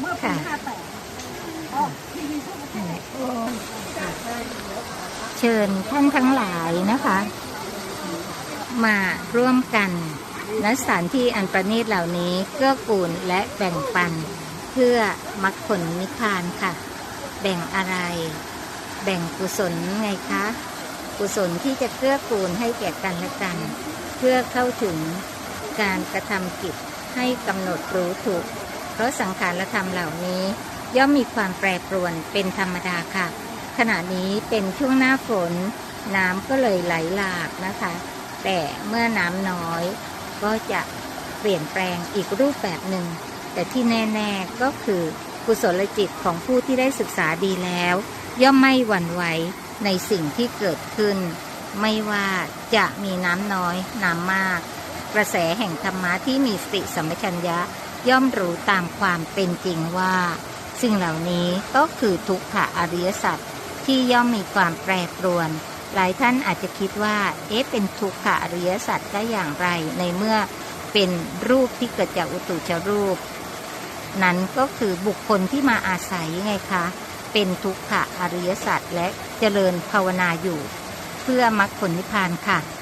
เมื่อปีห้าแปดอ๋อทีวีทั่วประเทศเชิญท่านทั้งหลายนะคะ มาร่วมกันณสถานที่อันประณีตเหล่านี้เกื้อกูลและแบ่งปัน เพื่อมรรคผลนิพพานค่ะ แบ่งอะไร แบ่งกุศลไงคะ กุศลที่จะเกื้อกูลให้แก่กันและกัน เพื่อเข้าถึงการกระทำกิจให้กำหนดรู้ถูก เพราะสังขารธรรมเหล่านี้ย่อมมีความแปรปรวนเป็นธรรมดาค่ะ ขณะนี้เป็นช่วงหน้าฝน น้ำก็เลยไหลหลากนะคะ แต่เมื่อน้ำน้อย ก็จะเปลี่ยนแปลงอีกรูปแบบหนึ่ง แต่ที่แน่ ๆก็คือกุศลจิตของผู้ที่ได้ศึกษาดีแล้ว ย่อมไม่หวั่นไหวในสิ่งที่เกิดขึ้น ไม่ว่าจะมีน้ำน้อยน้ำมาก กระแสแห่งธรรมะที่มีสติสัมปชัญญะ ย่อมรู้ตามความเป็นจริงว่า สิ่งเหล่านี้ก็คือทุกขะอริยสัจที่ย่อมมีความแปรปรวน หลายท่านอาจจะคิดว่า เอ๊ะเป็นทุกขะอริยสัจได้อย่างไรในเมื่อเป็นรูปที่เกิดจากอุตุชรูป นั้นก็คือบุคคลที่มาอาศัยไงคะ เป็นทุกขะอริยสัจและเจริญภาวนาอยู่ เพื่อมรรคผลนิพพานค่ะ